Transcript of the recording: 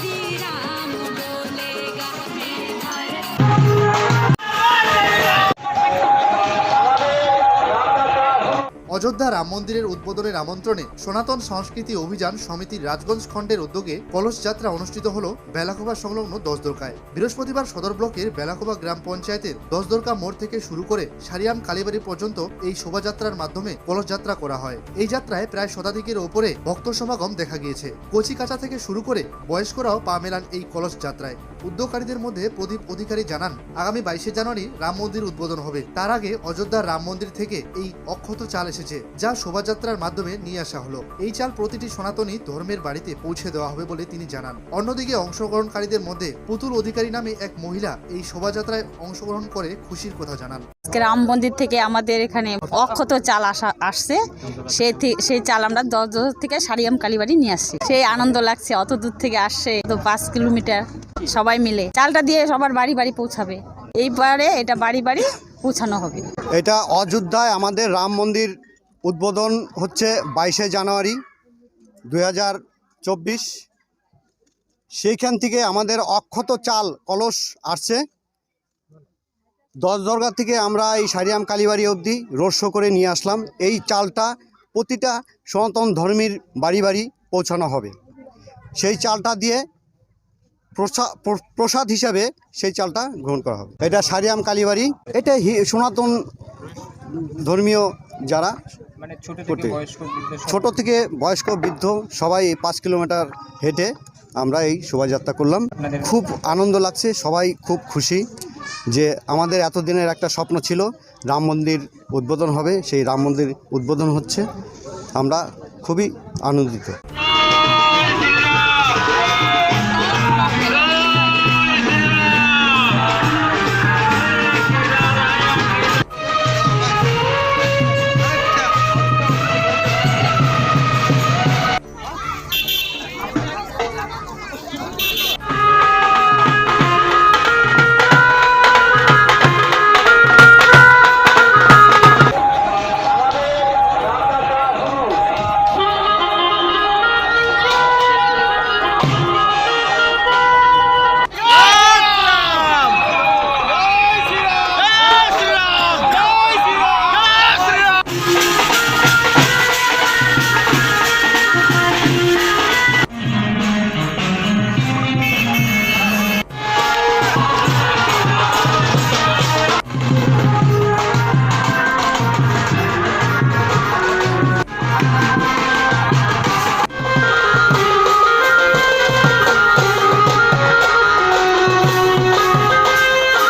第一站。অযোধ্যা রাম মন্দিরের উদ্বোধনের আমন্ত্রণে সনাতন সংস্কৃতি অভিযান সমিতির রাজগঞ্জ খণ্ডের উদ্যোগে কলস যাত্রা অনুষ্ঠিত হল বেলাকোবা সংলগ্ন দশদরকায় বৃহস্পতিবার সদর ব্লকের বেলাকোবা গ্রাম পঞ্চায়েতের দশদরকা মোড় থেকে শুরু করে সারিয়াম কালীবাড়ি পর্যন্ত এই শোভাযাত্রার মাধ্যমে কলস যাত্রা করা হয়। এই যাত্রায় প্রায় শতাধিকের ওপরে ভক্ত সমাগম দেখা গিয়েছে। কচিকাচা থেকে শুরু করে বয়স্করাও পা মেলান এই কলস যাত্রায়। উদ্যোগকারীদের মধ্যে প্রদীপ অধিকারী জানান, আগামী বাইশে জানুয়ারি রাম মন্দির উদ্বোধন হবে। তার আগে অযোধ্যার রাম মন্দির থেকে এই অক্ষত চাল এসেছে। যা শোভাযাত্রার মাধ্যমে নিয়ে আসা হলো। এই চাল প্রতিটি সনাতনী ধর্মের বাড়িতে পৌঁছে দেওয়া হবে বলে তিনি জানান। অন্যদিকে অংশগ্রহণকারীদের মধ্যে পুতুল অধিকারী নামে এক মহিলা এই শোভাযাত্রায় অংশগ্রহণ করে খুশির কথা জানান। রাম মন্দির থেকে আমাদের এখানে অক্ষত চাল আসা আসছে। সেই সেই চাল আমরা দশ দশ থেকে সারিয়াম কালীবাড়ি নিয়ে আসছি। সেই আনন্দ লাগছে অত দূর থেকে আসছে তো পাঁচ কিলোমিটার সবাই মিলে। চালটা দিয়ে সবার বাড়ি বাড়ি পৌঁছাবে। এইবারে এটা বাড়ি বাড়ি পৌঁছানো হবে। এটা অযোধ্যায় আমাদের রাম মন্দির উদ্বোধন হচ্ছে বাইশে জানুয়ারি দুই হাজার চব্বিশ। সেইখান থেকে আমাদের অক্ষত চাল, কলস আসছে। দশ দরগা থেকে আমরা এই সারিয়াম কালীবাড়ি অবধি রোড শো করে নিয়ে আসলাম। এই চালটা প্রতিটা সনাতন ধর্মীর বাড়ি বাড়ি পৌঁছানো হবে। সেই চালটা দিয়ে প্রসা- প্রসাদ হিসাবে সেই চালটা গ্রহণ করা হবে। এটা সারিয়াম কালীবাড়ি। এটা সনাতন ধর্মীয় যারা করতে। বয়স্ক বৃদ্ধ ছোট থেকে বয়স্ক বৃদ্ধ সবাই এই পাঁচ কিলোমিটার হেঁটে আমরা এই শোভাযাত্রা করলাম। খুব আনন্দ লাগছে সবাই খুব খুশি যে আমাদের এতদিনের একটা স্বপ্ন ছিল রাম মন্দির উদ্বোধন হবে। সেই রাম মন্দির উদ্বোধন হচ্ছে। আমরা খুবই আনন্দিত।